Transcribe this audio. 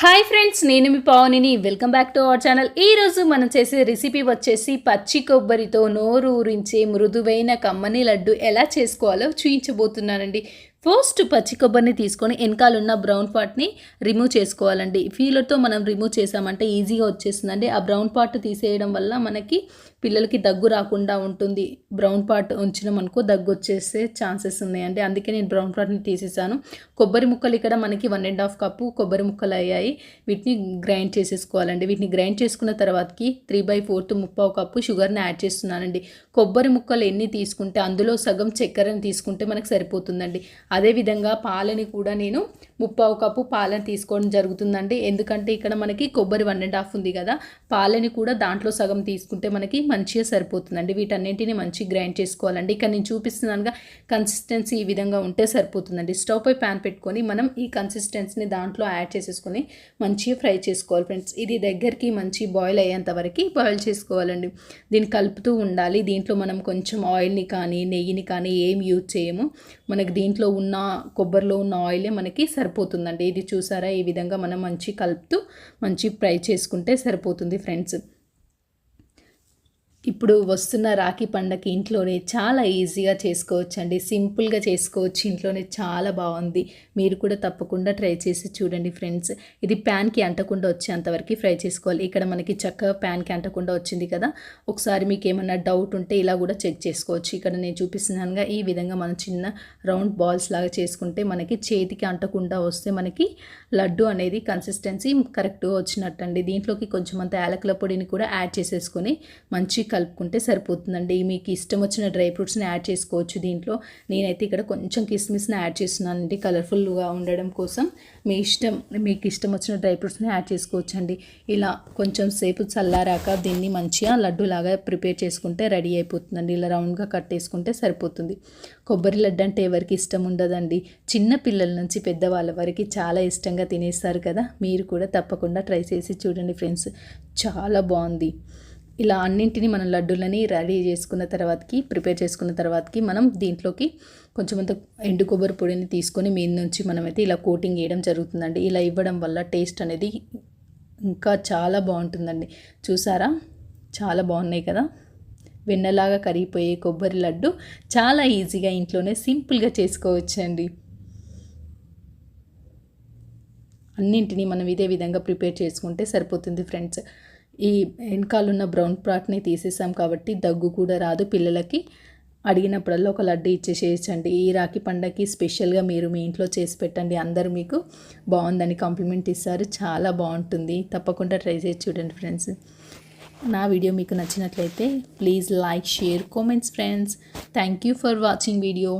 Hi friends నేను మీ పావనిని. Welcome back to our channel. ఈ రోజు మనం చేసే రెసిపీ వచ్చేసి పచ్చి కొబ్బరితో నోరు ఊరించే మృదువైన కమ్మని లడ్డు ఎలా చేసుకోవాలో చూయించబోతున్నానండి. ఫస్ట్ పచ్చి కొబ్బరిని తీసుకొని వెనకాలన్న బ్రౌన్ పార్ట్ని రిమూవ్ చేసుకోవాలండి. ఫీలర్తో మనం రిమూవ్ చేసామంటే ఈజీగా వచ్చేస్తుందండి. ఆ బ్రౌన్ పార్ట్ తీసేయడం వల్ల మనకి పిల్లలకి దగ్గు రాకుండా ఉంటుంది. బ్రౌన్ పార్ట్ ఉంచినాం అనుకో దగ్గు వచ్చేసే ఛాన్సెస్ ఉన్నాయండి. అందుకే నేను బ్రౌన్ పార్ట్ని తీసేసాను. కొబ్బరి ముక్కలు ఇక్కడ మనకి వన్ అండ్ హాఫ్ కప్పు కొబ్బరి ముక్కలు అయ్యాయి. వీటిని గ్రైండ్ చేసేసుకోవాలండి. వీటిని గ్రైండ్ చేసుకున్న తర్వాతకి త్రీ బై ఫోర్త్ ముప్పావు కప్పు షుగర్ని యాడ్ చేస్తున్నానండి. కొబ్బరి ముక్కలు ఎన్ని తీసుకుంటే అందులో సగం చక్కెరని తీసుకుంటే మనకు సరిపోతుందండి. అదేవిధంగా పాలని కూడా నేను ముప్పావు కప్పు పాలని తీసుకోవడం జరుగుతుందండి. ఎందుకంటే ఇక్కడ మనకి కొబ్బరి వన్ అండ్ హాఫ్ ఉంది కదా పాలని కూడా దాంట్లో సగం తీసుకుంటే మనకి మంచిగా సరిపోతుందండి. వీటన్నింటిని మంచి గ్రైండ్ చేసుకోవాలండి. ఇక్కడ నేను చూపిస్తున్నానుగా కన్సిస్టెన్సీ ఈ విధంగా ఉంటే సరిపోతుందండి. స్టవ్ పై ప్యాన్ పెట్టుకొని మనం ఈ కన్సిస్టెన్సీని దాంట్లో యాడ్ చేసేసుకొని మంచిగా ఫ్రై చేసుకోవాలి ఫ్రెండ్స్. ఇది దగ్గరికి మంచి బాయిల్ అయ్యేంత వరకు బాయిల్ చేసుకోవాలండి. దీన్ని కలుపుతూ ఉండాలి. దీంట్లో మనం కొంచెం ఆయిల్ని కానీ నెయ్యిని కానీ ఏం యూజ్ చేయము. మనకి దీంట్లో ఉన్న కొబ్బరిలో ఉన్న ఆయిలే మనకి సరిపోతుందండి. ఇది చూసారా? ఈ విధంగా మనం మంచి కలుపుతూ మంచి ఫ్రై చేసుకుంటే సరిపోతుంది ఫ్రెండ్స్. ఇప్పుడు వస్తున్న రాఖీ పండగ ఇంట్లోనే చాలా ఈజీగా చేసుకోవచ్చండి. సింపుల్గా చేసుకోవచ్చు. ఇంట్లోనే చాలా బాగుంది. మీరు కూడా తప్పకుండా ట్రై చేసి చూడండి ఫ్రెండ్స్. ఇది ప్యాన్కి అంటకుండా వచ్చేంతవరకు ఫ్రై చేసుకోవాలి. ఇక్కడ మనకి చక్కగా ప్యాన్కి అంటకుండా వచ్చింది కదా. ఒకసారి మీకు ఏమన్నా డౌట్ ఉంటే ఇలా కూడా చెక్ చేసుకోవచ్చు. ఇక్కడ నేను చూపిస్తున్నానుగా ఈ విధంగా మనం చిన్న రౌండ్ బాల్స్ లాగా చేసుకుంటే మనకి చేతికి అంటకుండా వస్తే మనకి లడ్డు అనేది కన్సిస్టెన్సీ కరెక్ట్గా వచ్చినట్టండి. దీంట్లోకి కొంచెం అంత యాలకుల పొడిని కూడా యాడ్ చేసేసుకొని మంచి కలుపుకుంటే సరిపోతుందండి. మీకు ఇష్టం వచ్చిన డ్రై ఫ్రూట్స్ని యాడ్ చేసుకోవచ్చు దీంట్లో. నేనైతే ఇక్కడ కొంచెం కిస్మిస్ని యాడ్ చేస్తున్నానండి కలర్ఫుల్గా ఉండడం కోసం. మీ ఇష్టం మీకు ఇష్టం వచ్చిన డ్రై ఫ్రూట్స్ని యాడ్ చేసుకోవచ్చు అండి ఇలా కొంచెం సేపు చల్లారాక దీన్ని మంచిగా లడ్డూలాగా ప్రిపేర్ చేసుకుంటే రెడీ అయిపోతుందండి. ఇలా రౌండ్గా కట్టేసుకుంటే సరిపోతుంది. కొబ్బరి లడ్డు అంటే ఎవరికి ఇష్టం ఉండదండి. చిన్న పిల్లల నుంచి పెద్దవాళ్ళ వరకు చాలా ఇష్టంగా తినేస్తారు కదా. మీరు కూడా తప్పకుండా ట్రై చేసి చూడండి ఫ్రెండ్స్. చాలా బాగుంది. ఇలా అన్నింటినీ మనం లడ్డూలని రెడీ చేసుకున్న తర్వాతకి ప్రిపేర్ చేసుకున్న తర్వాతకి మనం దీంట్లోకి కొంచెం అంత ఎండు కొబ్బరి పొడిని తీసుకొని మీద నుంచి మనమైతే ఇలా కోటింగ్ వేయడం జరుగుతుందండి. ఇలా ఇవ్వడం వల్ల టేస్ట్ అనేది ఇంకా చాలా బాగుంటుందండి. చూసారా? చాలా బాగున్నాయి కదా? వెన్నలాగా కరిగిపోయే కొబ్బరి లడ్డు చాలా ఈజీగా ఇంట్లోనే సింపుల్గా చేసుకోవచ్చండి. అన్నింటినీ మనం ఇదే విధంగా ప్రిపేర్ చేసుకుంటే సరిపోతుంది ఫ్రెండ్స్. ఈ వెనకాలన్న బ్రౌన్ ప్రాట్ని తీసేసాం కాబట్టి దగ్గు కూడా రాదు. పిల్లలకి అడిగినప్పుడల్లా ఒక లడ్డు ఇచ్చేసేయచ్చండి. ఈ రాఖీ పండగకి స్పెషల్గా మీరు మీ ఇంట్లో చేసి పెట్టండి. అందరూ మీకు బాగుందని కాంప్లిమెంట్ ఇస్తారు. చాలా బాగుంటుంది. తప్పకుండా ట్రై చేసి చూడండి ఫ్రెండ్స్. నా వీడియో మీకు నచ్చినట్లయితే please like share comments friends. Thank you for watching video.